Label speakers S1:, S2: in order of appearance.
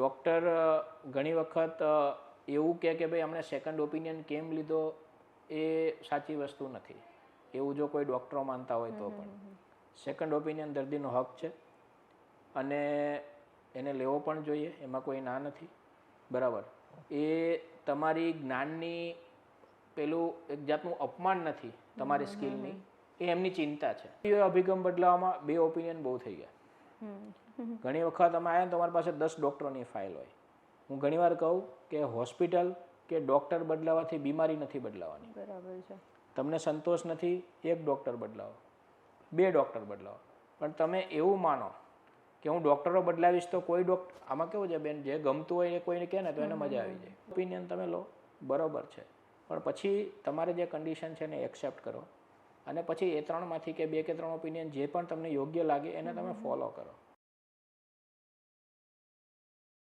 S1: Doctor ઘણી વખત એવું કહે કે ભાઈ અમને સેકન્ડ ઓપિનિયન કેમ લીધો એ સાચી વસ્તુ નથી. એવું જો કોઈ ડૉક્ટરો માનતા હોય તો પણ. સેકન્ડ ઓપિનિયન દર્દીનો હક છે અને એને લેવો પણ જોઈએ એમાં કોઈ ના નથી. બરાબર. એ તમારી જ્ઞાનની પેલું એક જાતનું અપમાન નથી તમારી સ્કિલની. એ એમની ચિંતા છે. એ અભિગમ બદલાવવામાં બે ઓપિનિયન બહુ થઈ ગયા. ઘણી વખત અમે આવ્યા ને તમારી પાસે દસ ડૉક્ટરોની ફાઇલ હોય. હું ઘણીવાર કહું કે હોસ્પિટલ કે ડૉક્ટર બદલાવાથી બીમારી નથી બદલાવાની.
S2: બરાબર છે.
S1: તમને સંતોષ નથી એક ડૉક્ટર બદલાવો. બે ડૉક્ટર બદલાવો. પણ તમે એવું માનો કે હું ડૉક્ટરો બદલાવીશ તો કોઈ ડૉક્ટર આમાં કેવું છે બેન જે ગમતું હોય એ કોઈને કહે ને તો એને મજા આવી જાય. ઓપિનિયન તમે લો. બરોબર છે. પણ પછી તમારે જે કન્ડિશન છે એને એક્સેપ્ટ કરો. અને પછી એ ત્રણમાંથી કે બે કે ત્રણ ઓપિનિયન જે પણ તમને યોગ્ય લાગે એને તમે ફોલો કરો.